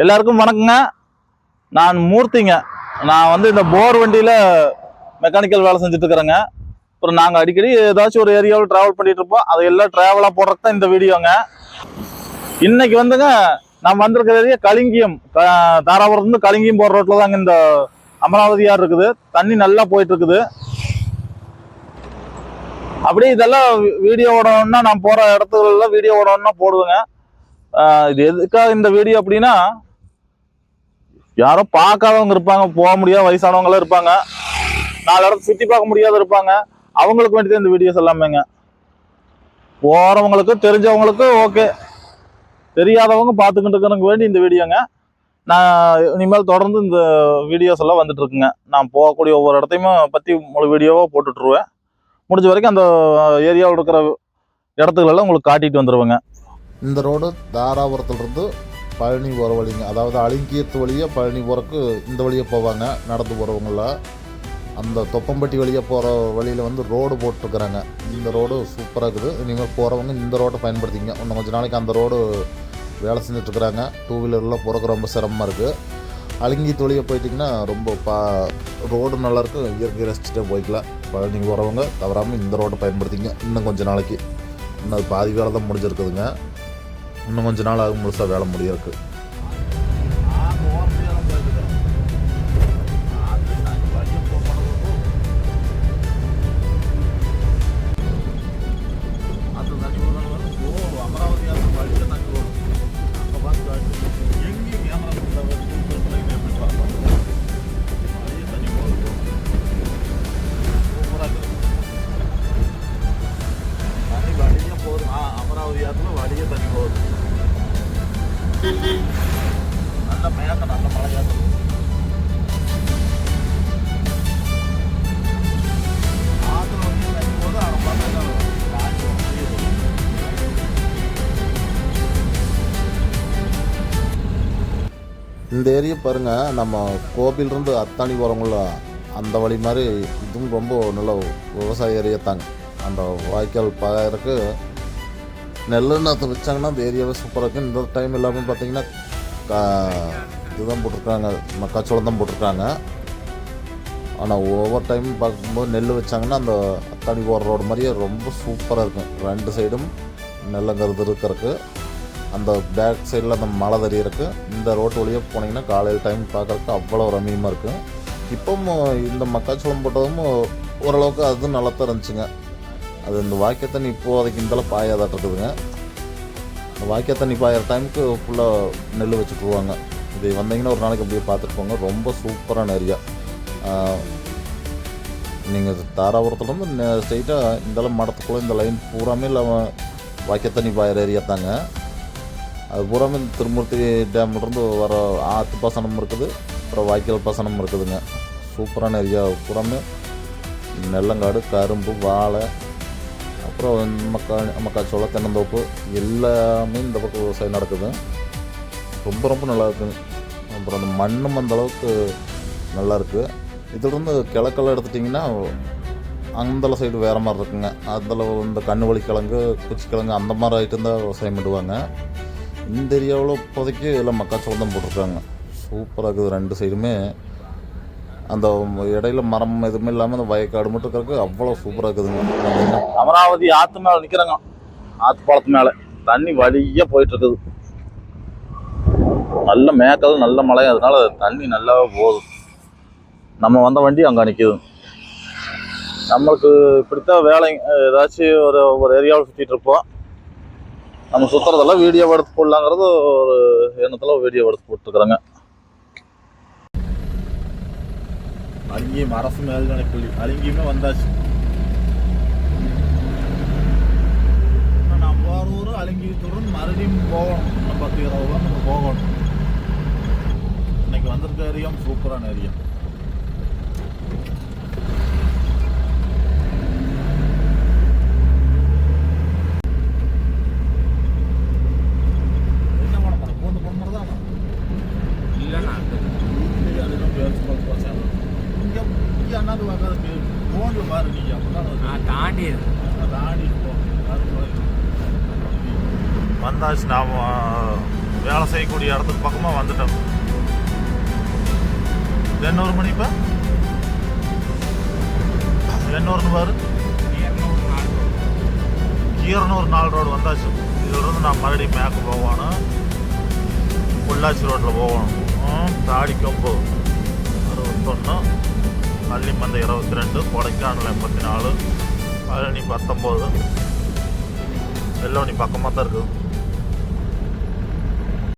எல்லாருக்கும் வணக்கங்க. நான் மூர்த்திங்க. நான் வந்து இந்த போர் வண்டியில் மெக்கானிக்கல் வேலை செஞ்சுட்டு இருக்கிறேங்க அப்புறம் நாங்கள் அடிக்கடி ஏதாச்சும் ஒரு ஏரியாவில் ட்ராவல் பண்ணிட்டு இருப்போம் அதை எல்லாம் ட்ராவலாக போடுறது தான் இந்த வீடியோங்க இன்னைக்கு வந்துங்க நான் வந்திருக்கிற ஏரியா கலிங்கியம். தாராபுரத்துலேருந்து கலிங்கியம் போகிற ரோட்டில் தாங்க இந்த அமராவதியார் இருக்குது. தண்ணி நல்லா போயிட்டு இருக்குது அப்படியே இதெல்லாம் வீடியோ ஓடணும்னா நான் போகிற இடத்துலலாம் வீடியோ ஓடணும்னா போடுவேங்க. இது எதுக்காக இந்த வீடியோ அப்படின்னா யாரோ பார்க்காதவங்க இருப்பாங்க போக முடியாத வயசானவங்களாம் இருப்பாங்க. நாலு இடத்துல சுற்றி பார்க்க முடியாத இருப்பாங்க. அவங்களுக்கு வேண்டி இந்த வீடியோஸ் எல்லாமேங்க. போகிறவங்களுக்கு தெரிஞ்சவங்களுக்கு ஓகே தெரியாதவங்க பார்த்துக்கிட்டு இருக்கிறவங்க வேண்டி இந்த வீடியோங்க நான் இனிமேல் தொடர்ந்து இந்த வீடியோஸ் எல்லாம் வந்துட்டுருக்குங்க நான் போகக்கூடிய ஒவ்வொரு இடத்தையுமே பற்றி முழு வீடியோவாக போட்டுட்ருவேன் முடிஞ்ச வரைக்கும் அந்த ஏரியாவில் இருக்கிற இடத்துகளெல்லாம் உங்களுக்கு காட்டிட்டு வந்துடுவேங்க இந்த ரோடு தாராபுரத்துலேருந்து பழனி போகிற வழிங்க. அதாவது அலிங்கியத்து வழியாக பழனி போகிறக்கு இந்த வழியாக போவாங்க நடந்து போகிறவங்கள அந்த தொப்பம்பட்டி வழியாக போகிற வழியில் வந்து ரோடு போட்டிருக்கிறாங்க. இந்த ரோடு சூப்பராக இருக்குது. இனிமேல் போகிறவங்க இந்த ரோட்டை பயன்படுத்திங்க. இன்னும் கொஞ்ச நாளைக்கு அந்த ரோடு வேலை செஞ்சிட்ருக்குறாங்க. டூ வீலரில் போகிறக்கு ரொம்ப சிரமமாக இருக்குது அலிங்கியத்து வழியாக போயிட்டிங்கன்னா ரொம்ப பா ரோடு நல்லாயிருக்கு இயற்கை ரசிச்சுட்டே போய்க்கலாம் பழனி போகிறவங்க தவறாமல் இந்த ரோட்டை பயன்படுத்திங்க. இன்னும் கொஞ்ச நாளைக்கு. இன்னும் அது பாதி வேலை தான் முடிஞ்சிருக்குதுங்க. இன்னும் கொஞ்ச நாள் ஆகும் முழுசாக வேலை முடியிருக்கு நல்ல மேகம் நல்ல மழையாக ஆத்துல வந்து தண்ணி அதை பார்த்தா இந்த ஏரியா பாருங்கள் நம்ம கோபிலிருந்து அத்தாணி போகிறவங்கள அந்த வழி மாதிரி இதுவும் ரொம்ப நல்ல விவசாய ஏரியா தாங்க. அந்த வாய்க்கால் பாயறக்கு நெல் வச்சாங்கன்னா அந்த ஏரியாவே சூப்பராக இருக்கும். இந்த டைம் எல்லாமே பார்த்தீங்கன்னா கா- இதுதான் போட்டிருக்காங்க. மக்காச்சோளம் தான் போட்டிருக்காங்க. ஆனால் ஒவ்வொரு டைம் பார்க்கும்போது நெல் வச்சாங்கன்னா அந்த அத்தாணி போகிற ரோடு மாதிரியே ரொம்ப சூப்பராக இருக்கும். ரெண்டு சைடும் நெல்லங்கிறது இருக்கிறதுக்கு. அந்த பேக் சைடில் அந்த மலை தெரியறக்கு இந்த ரோட்டு வழியாக போனீங்கன்னா காலையில் டைம் பார்க்குறக்கு அவ்வளோ ரம்மியமாக இருக்கும். இப்போவும் இந்த மக்காச்சோளம் போட்டதும் ஓரளவுக்கு அதுவும் நல்லா தான் இருந்துச்சுங்க. அது இந்த வாக்கிய தண்ணி இப்போதைக்கு இந்தளவு பாயாதாட்டு இருக்குதுங்க இந்த வாய்க்கால் தண்ணி பாயிற டைமுக்கு ஃபுல்லாக நெல் வச்சுட்ருவாங்க இது வந்தீங்கன்னா ஒரு நாளைக்கு அப்படியே பார்த்துட்டு போங்க. ரொம்ப சூப்பரான ஏரியா நீங்கள் தாராபுரத்துலேருந்து ஸ்ட்ரெயிட்டாக இந்தளவு மடத்துக்குள்ளே இந்த லைன் பூராமே இல்லாமல் வாய்க்கால் தண்ணி பாயிற ஏரியா தாங்க. அது பூராமே இந்த திருமூர்த்தி டேம்லேருந்து வர ஆற்று பாசனம் இருக்குது. அப்புறம் வாய்க்கால் பாசனம் இருக்குதுங்க. சூப்பரான ஏரியா பூராமே நெல்லங்காடு கரும்பு வாழை அப்புறம் மக்கா மக்காச்சோளம் தென்னந்தோப்பு எல்லாமே இந்த பக்கம் விவசாயம் நடக்குது. ரொம்ப ரொம்ப நல்லா இருக்குங்க அப்புறம் அந்த மண்ணும் அந்த அளவுக்கு நல்லா இருக்குது இதிலிருந்து கிழக்கெல்லாம் எடுத்துட்டிங்கன்னா அந்தளவு சைடு வேறு மாதிரி இருக்குங்க. அந்தளவு இந்த கண்ணுவழி கிழங்கு குச்சிக்கிழங்கு அந்த மாதிரி ஐட்டம் தான் விவசாயம் பண்ணுவாங்க. இந்த ஏரியாவில் இப்போதைக்கு எல்லாம் மக்காச்சோளம் தான் போட்டிருக்காங்க. சூப்பராக இருக்குது ரெண்டு சைடுமே அந்த இடையில மரம் எதுவுமே இல்லாமல் அந்த வயக்காடு மட்டும் இருக்கிறக்கு அவ்வளோ சூப்பராக இருக்குதுங்க. அமராவதி ஆத்து மேல நிற்கிறாங்க ஆத்து பாலத்து மேல. தண்ணி வழியாக போயிட்டு இருக்குது. நல்ல மேக்கல் நல்ல மழை. அதனால தண்ணி நல்லா போதும். நம்ம வந்த வண்டி அங்க நிக்குது. நம்மளுக்கு இப்படித்தான் வேலை ஏதாச்சும் ஒரு ஒரு ஏரியாவில் சுற்றிட்டு இருப்போம். நம்ம சுற்றுறதெல்லாம் வீடியோ எடுத்து போடலாங்கிறது ஒரு எண்ணத்தில் வீடியோ எடுத்து போட்டுருக்குறாங்க. அங்கேயும் அரசு மேல்நிலைப்பள்ளி அங்கேயுமே வந்தாச்சு. நான் போகிற ஊர் அலங்கியத்துடன் மறுபடியும் போகணும். இன்னும் பத்து இருபது ரூபா நம்ம போகணும். இன்னைக்கு வந்திருக்க ஏரியாவும் சூப்பரான ஏரியா. அண்ணாந்து பார்க்காத போன்ல பாரு நீங்க அப்பதான் நான் தாண்டி தாண்டி போ வந்தாச்சு நாம் வேலை செய்யக்கூடிய இடத்துக்கு பக்கமாக வந்துட்டோம். இது என்ன ஒரு மணி இப்போ என்ன ஒன்று பாரு இரநூறு நாலு ரோடு வந்தாச்சு. இதிலிருந்து நான் மறுபடியும் மேற்கு போகணும். பொள்ளாச்சி ரோட்டில் போகணும். ம், தாடி கொம்பு அறுபத்தொன்று பள்ளிமந்தை இருபத்தி ரெண்டு கொடைக்கானல் எண்பத்தி நாலு பழனி பத்தொம்போது. வெள்ளோனி பக்கமாக தான் இருக்குது